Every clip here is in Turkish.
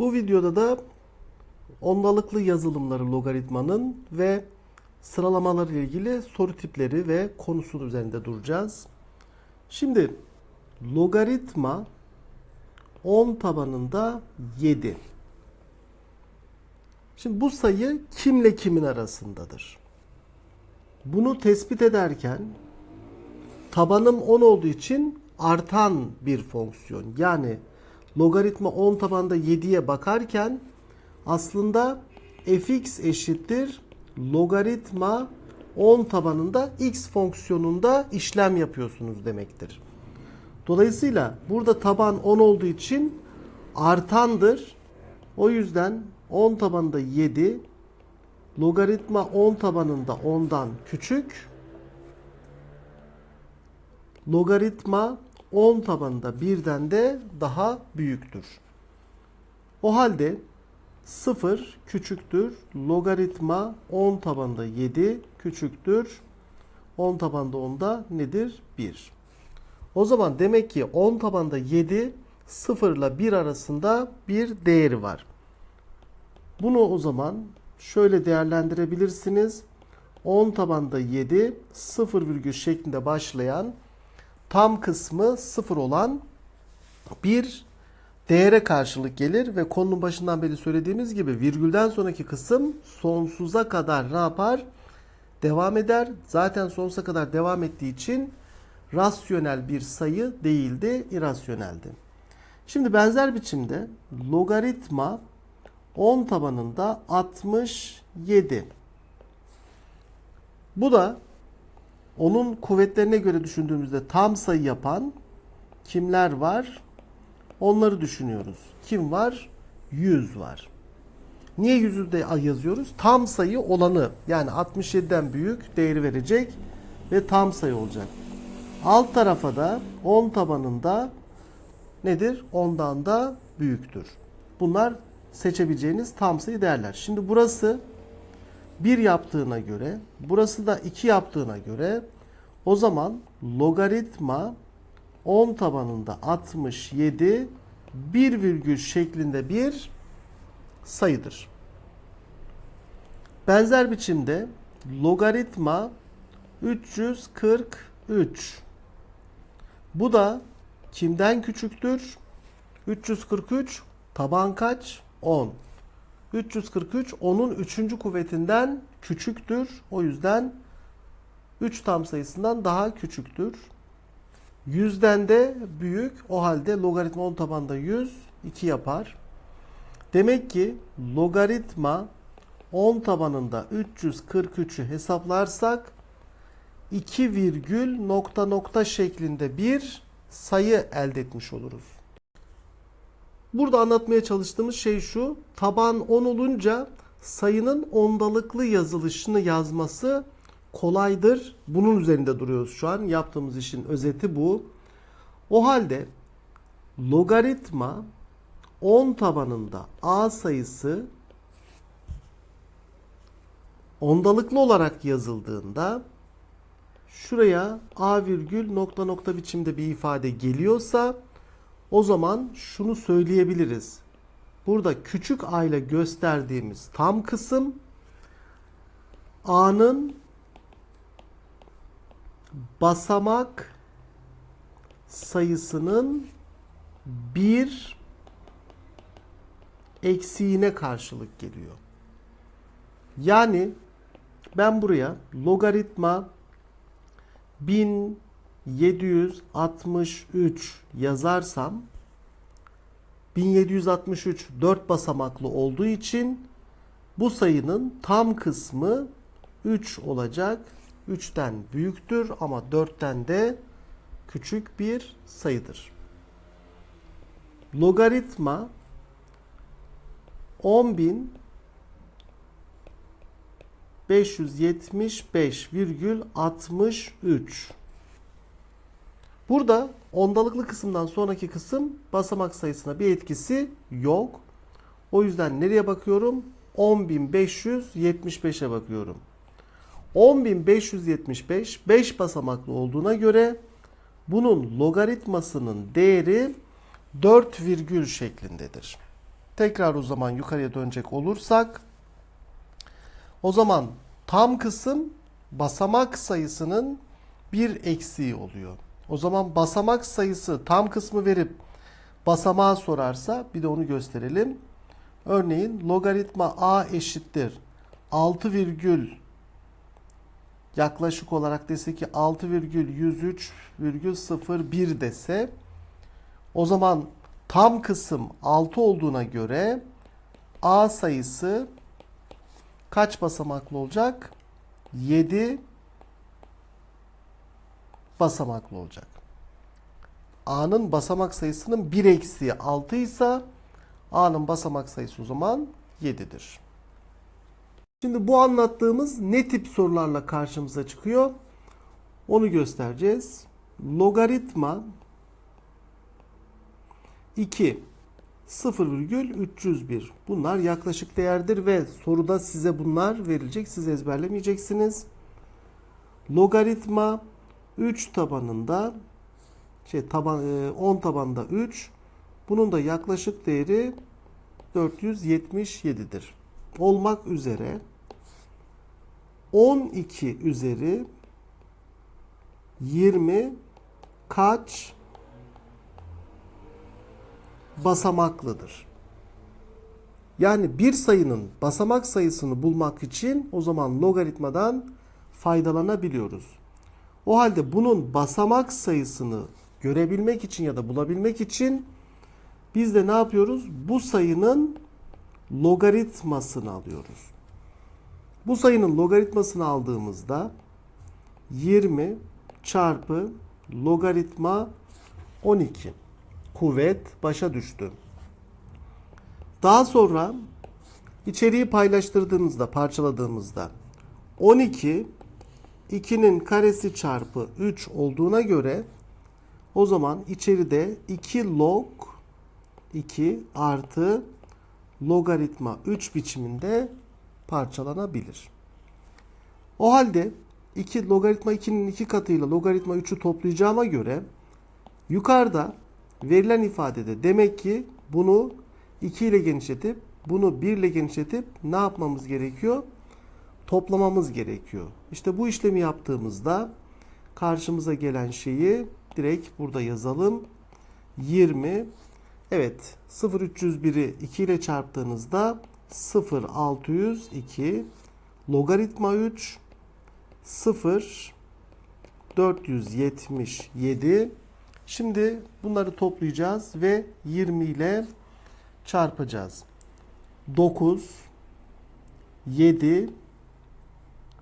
Bu videoda da ondalıklı yazılımları logaritmanın ve sıralamaları ile ilgili soru tipleri ve konusu üzerinde duracağız. Şimdi logaritma 10 tabanında 7. Şimdi bu sayı kimle kimin arasındadır? Bunu tespit ederken tabanım 10 olduğu için artan bir fonksiyon. Yani logaritma 10 tabanda 7'ye bakarken aslında fx eşittir logaritma 10 tabanında x fonksiyonunda işlem yapıyorsunuz demektir. Dolayısıyla burada taban 10 olduğu için artandır. O yüzden 10 tabanında 7 logaritma 10 tabanında 10'dan küçük logaritma 10 tabanında birden de daha büyüktür. O halde 0 küçüktür logaritma 10 tabanında 7 küçüktür 10 tabanında 10'da nedir? 1. O zaman demek ki 10 tabanda 7 0 ile 1 arasında bir değeri var. Bunu o zaman şöyle değerlendirebilirsiniz. 10 tabanda 7 0 virgül şeklinde başlayan tam kısmı 0 olan bir değere karşılık gelir ve konunun başından beri söylediğimiz gibi virgülden sonraki kısım sonsuza kadar ne yapar? Devam eder. Zaten sonsuza kadar devam ettiği için rasyonel bir sayı değildi, irasyoneldi. Şimdi benzer biçimde logaritma 10 tabanında 67. Bu da onun kuvvetlerine göre düşündüğümüzde tam sayı yapan kimler var? Onları düşünüyoruz. Kim var? 100 var. Niye 100'ü de yazıyoruz? Tam sayı olanı yani 67'den büyük değeri verecek ve tam sayı olacak. Alt tarafa da 10 tabanında nedir? 10'dan da büyüktür. Bunlar seçebileceğiniz tam sayı değerler. Şimdi burası 1 yaptığına göre, burası da 2 yaptığına göre o zaman logaritma 10 tabanında 67 bir virgül şeklinde bir sayıdır. Benzer biçimde logaritma 343 bu da kimden küçüktür? 343 taban kaç? 10. 343 onun 3. kuvvetinden küçüktür. O yüzden 3 tam sayısından daha küçüktür. 100'den de büyük. O halde logaritma 10 tabanda 100 2 yapar. Demek ki logaritma 10 tabanında 343'ü hesaplarsak 2 virgül nokta nokta şeklinde bir sayı elde etmiş oluruz. Burada anlatmaya çalıştığımız şey şu. Taban 10 olunca sayının ondalıklı yazılışını yazması kolaydır. Bunun üzerinde duruyoruz şu an. Yaptığımız işin özeti bu. O halde logaritma 10 tabanında a sayısı ondalıklı olarak yazıldığında şuraya a virgül nokta nokta biçimde bir ifade geliyorsa o zaman şunu söyleyebiliriz. Burada küçük a ile gösterdiğimiz tam kısım a'nın basamak sayısının bir eksiğine karşılık geliyor. Yani ben buraya logaritma 1763 yazarsam 1763 4 basamaklı olduğu için bu sayının tam kısmı 3 olacak. 3'ten büyüktür ama 4'ten de küçük bir sayıdır. Logaritma 10.575,63 Burada ondalıklı kısımdan sonraki kısım basamak sayısına bir etkisi yok. O yüzden nereye bakıyorum? 10.575'e bakıyorum. 10.575 5 basamaklı olduğuna göre bunun logaritmasının değeri 4 virgül şeklindedir. Tekrar o zaman yukarıya dönecek olursak o zaman tam kısım basamak sayısının bir eksiği oluyor. O zaman basamak sayısı tam kısmı verip basamağı sorarsa bir de onu gösterelim. Örneğin logaritma a eşittir 6 virgül yaklaşık olarak dese ki 6,103,01 dese o zaman tam kısım 6 olduğuna göre a sayısı kaç basamaklı olacak? 7 basamaklı olacak. A'nın basamak sayısının 1 eksiği 6 ise A'nın basamak sayısı o zaman 7'dir. Şimdi bu anlattığımız ne tip sorularla karşımıza çıkıyor? Onu göstereceğiz. Logaritma 2 0,301. Bunlar yaklaşık değerdir ve soruda size bunlar verilecek. Siz ezberlemeyeceksiniz. Logaritma 3 tabanında şey taban e, 10 tabanda 3. Bunun da yaklaşık değeri 477'dir. Olmak üzere 12 üzeri 20 kaç basamaklıdır? Yani bir sayının basamak sayısını bulmak için o zaman logaritmadan faydalanabiliyoruz. O halde bunun basamak sayısını görebilmek için ya da bulabilmek için biz de ne yapıyoruz? Bu sayının logaritmasını alıyoruz. Bu sayının logaritmasını aldığımızda 20 çarpı logaritma 12 kuvvet başa düştü. Daha sonra içeriği paylaştırdığımızda, parçaladığımızda 12 2'nin karesi çarpı 3 olduğuna göre o zaman içeride 2 log 2 artı logaritma 3 biçiminde parçalanabilir. O halde 2 logaritma 2'nin 2 katıyla logaritma 3'ü toplayacağıma göre yukarıda verilen ifadede demek ki bunu 2 ile genişletip bunu 1 ile genişletip ne yapmamız gerekiyor? Toplamamız gerekiyor. İşte bu işlemi yaptığımızda karşımıza gelen şeyi direkt burada yazalım. 20 Evet 0301'i 2 ile çarptığınızda 0602 logaritma 3 0 477 Şimdi bunları toplayacağız ve 20 ile çarpacağız. 9 7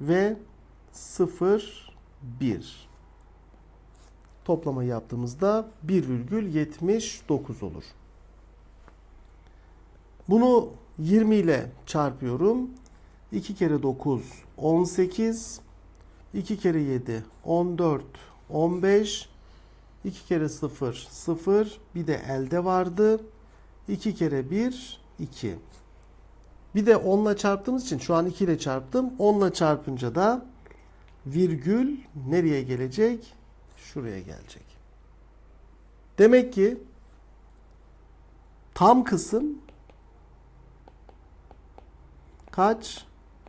ve 0 1 toplama yaptığımızda 1,79 olur. Bunu 20 ile çarpıyorum. 2 kere 9 18 2 kere 7 14 15 2 kere 0 0 bir de elde vardı. 2 kere 1 2. Bir de 10 ile çarptığımız için şu an 2 ile çarptım. 10 ile çarpınca da virgül nereye gelecek? Şuraya gelecek. Demek ki tam kısım kaç?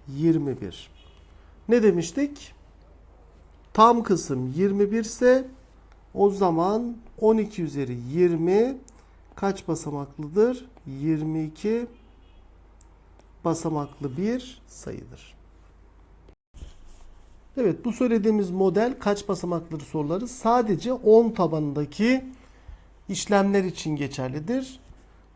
21. Ne demiştik? Tam kısım 21 ise o zaman 12 üzeri 20 kaç basamaklıdır? 22 basamaklı bir sayıdır. Evet bu söylediğimiz model kaç basamaklı soruları sadece 10 tabanındaki işlemler için geçerlidir.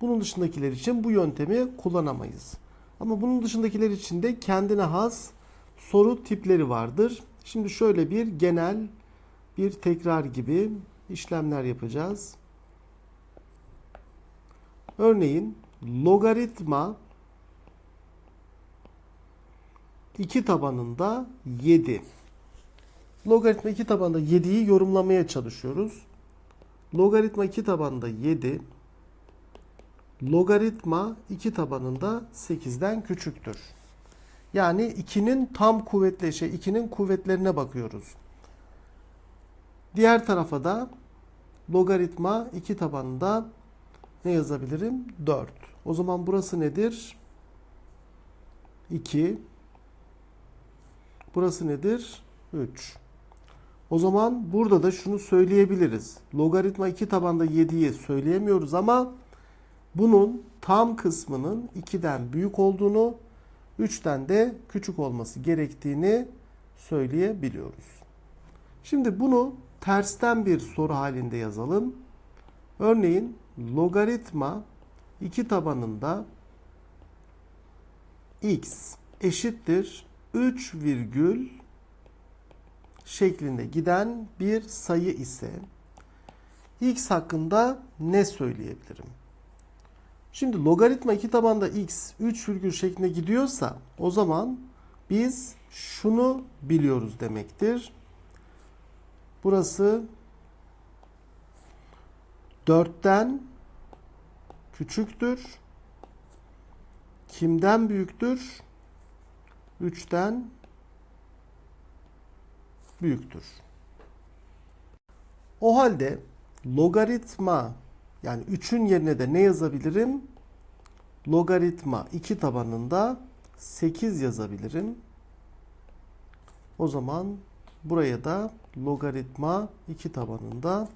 Bunun dışındakiler için bu yöntemi kullanamayız. Ama bunun dışındakiler için de kendine has soru tipleri vardır. Şimdi şöyle bir genel bir tekrar gibi işlemler yapacağız. Örneğin logaritma 2 tabanında 7. Logaritma 2 tabanında 7'yi yorumlamaya çalışıyoruz. Logaritma 2 tabanında 7 logaritma 2 tabanında 8'den küçüktür. Yani 2'nin tam kuvvetli şey 2'nin kuvvetlerine bakıyoruz. Diğer tarafa da logaritma 2 tabanında ne yazabilirim? 4. O zaman burası nedir? 2. Burası nedir? 3. O zaman burada da şunu söyleyebiliriz. Logaritma 2 tabanda 7'yi söyleyemiyoruz ama bunun tam kısmının 2'den büyük olduğunu, 3'ten de küçük olması gerektiğini söyleyebiliyoruz. Şimdi bunu tersten bir soru halinde yazalım. Örneğin logaritma 2 tabanında x eşittir 3 virgül şeklinde giden bir sayı ise x hakkında ne söyleyebilirim? Şimdi logaritma 2 tabanda x 3 virgül şeklinde gidiyorsa o zaman biz şunu biliyoruz demektir. Burası 4'ten küçüktür. Kimden büyüktür? 3'ten büyüktür. O halde logaritma yani 3'ün yerine de ne yazabilirim? Logaritma 2 tabanında 8 yazabilirim. O zaman buraya da logaritma 2 tabanında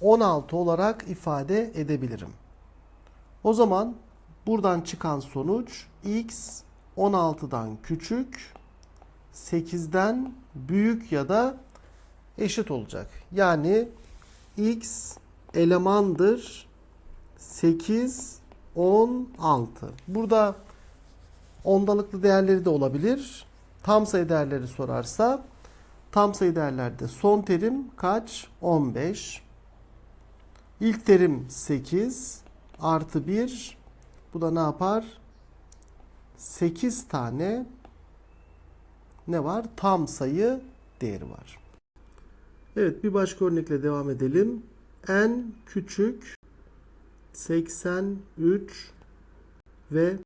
16 olarak ifade edebilirim. O zaman buradan çıkan sonuç x 16'dan küçük, 8'den büyük ya da eşit olacak. Yani x elemandır 8 16. Burada ondalıklı değerleri de olabilir. Tam sayı değerleri sorarsa tam sayı değerlerde son terim kaç? 15. İlk terim 8 artı 1 bu da ne yapar? 8 tane ne var? Tam sayı değeri var. Evet bir başka örnekle devam edelim. N küçük 83 ve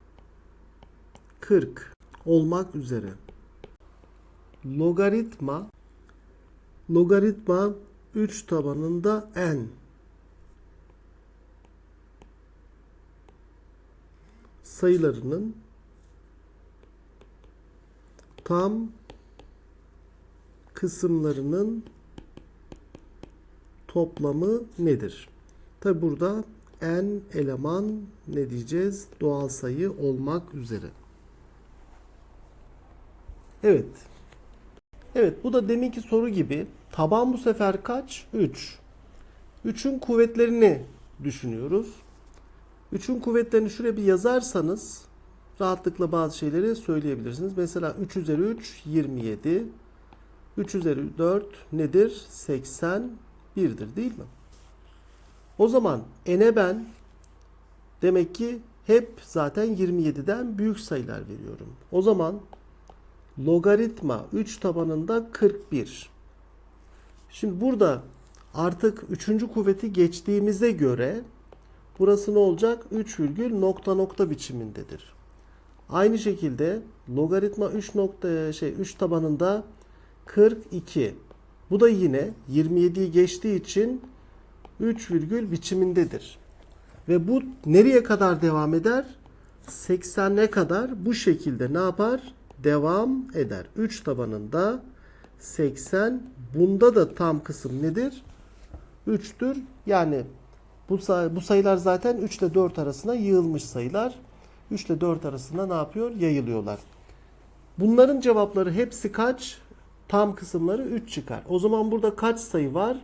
40 olmak üzere. Logaritma logaritma 3 tabanında n sayılarının tam kısımlarının toplamı nedir? Tabi burada n eleman ne diyeceğiz? Doğal sayı olmak üzere. Evet. Evet bu da deminki soru gibi. Taban bu sefer kaç? 3. 3'ün kuvvetlerini düşünüyoruz. 3'ün kuvvetlerini şuraya bir yazarsanız rahatlıkla bazı şeyleri söyleyebilirsiniz. Mesela 3 üzeri 3 27. 3 üzeri 4 nedir? 81'dir değil mi? O zaman n'e ben demek ki hep zaten 27'den büyük sayılar veriyorum. O zaman logaritma 3 tabanında 41. Şimdi burada artık 3. kuvveti geçtiğimize göre burası ne olacak? 3 virgül nokta nokta biçimindedir. Aynı şekilde logaritma 3 nokta şey 3 tabanında 42. Bu da yine 27'yi geçtiği için 3 virgül biçimindedir. Ve bu nereye kadar devam eder? 80'e kadar bu şekilde ne yapar? Devam eder. 3 tabanında 80. Bunda da tam kısım nedir? 3'tür. Yani bu, say bu sayılar zaten 3 ile 4 arasında yığılmış sayılar. 3 ile 4 arasında ne yapıyor? Yayılıyorlar. Bunların cevapları hepsi kaç? Tam kısımları 3 çıkar. O zaman burada kaç sayı var?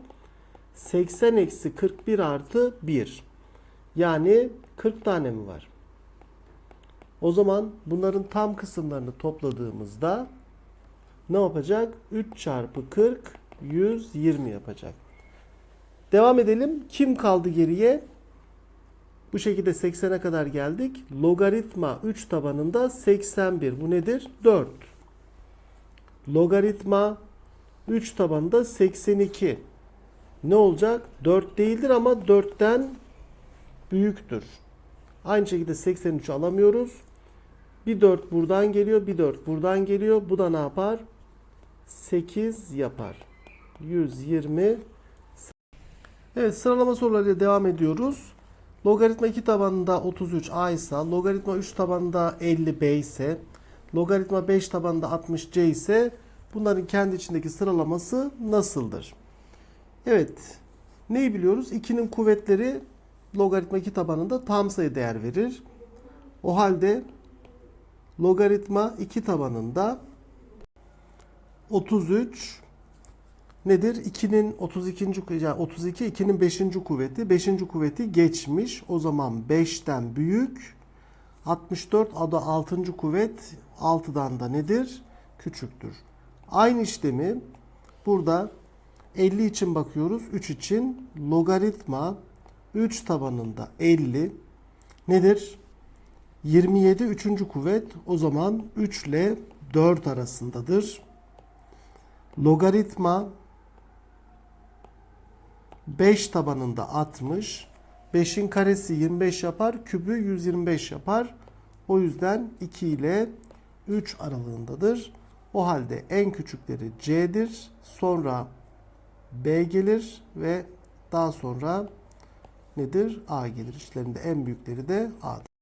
80 eksi 41 artı 1. Yani 40 tane mi var? O zaman bunların tam kısımlarını topladığımızda ne yapacak? 3 çarpı 40 120 yapacak. Devam edelim. Kim kaldı geriye? Bu şekilde 80'e kadar geldik. Logaritma 3 tabanında 81. Bu nedir? 4. Logaritma 3 tabanında 82. Ne olacak? 4 değildir ama 4'ten büyüktür. Aynı şekilde 83'ü alamıyoruz. Bir 4 buradan geliyor, bir 4 buradan geliyor. Bu da ne yapar? 8 yapar. 120. Evet sıralama sorularıyla devam ediyoruz. Logaritma 2 tabanında 33 a ise, logaritma 3 tabanında 50 b ise, logaritma 5 tabanında 60 c ise bunların kendi içindeki sıralaması nasıldır? Evet. Neyi biliyoruz? 2'nin kuvvetleri logaritma 2 tabanında tam sayı değer verir. O halde logaritma 2 tabanında 33 nedir? 2'nin 32. ku- yani 32 2'nin 5. kuvveti. 5. kuvveti geçmiş. O zaman 5'ten büyük. 64 adı 6. kuvvet 6'dan da nedir? Küçüktür. Aynı işlemi burada 50 için bakıyoruz. 3 için logaritma 3 tabanında 50 nedir? 27 3. kuvvet o zaman 3 ile 4 arasındadır. Logaritma 5 tabanında 60. 5'in karesi 25 yapar. Kübü 125 yapar. O yüzden 2 ile 3 aralığındadır. O halde en küçükleri C'dir. Sonra B gelir ve daha sonra nedir? A gelir. İçlerinde en büyükleri de A'dır.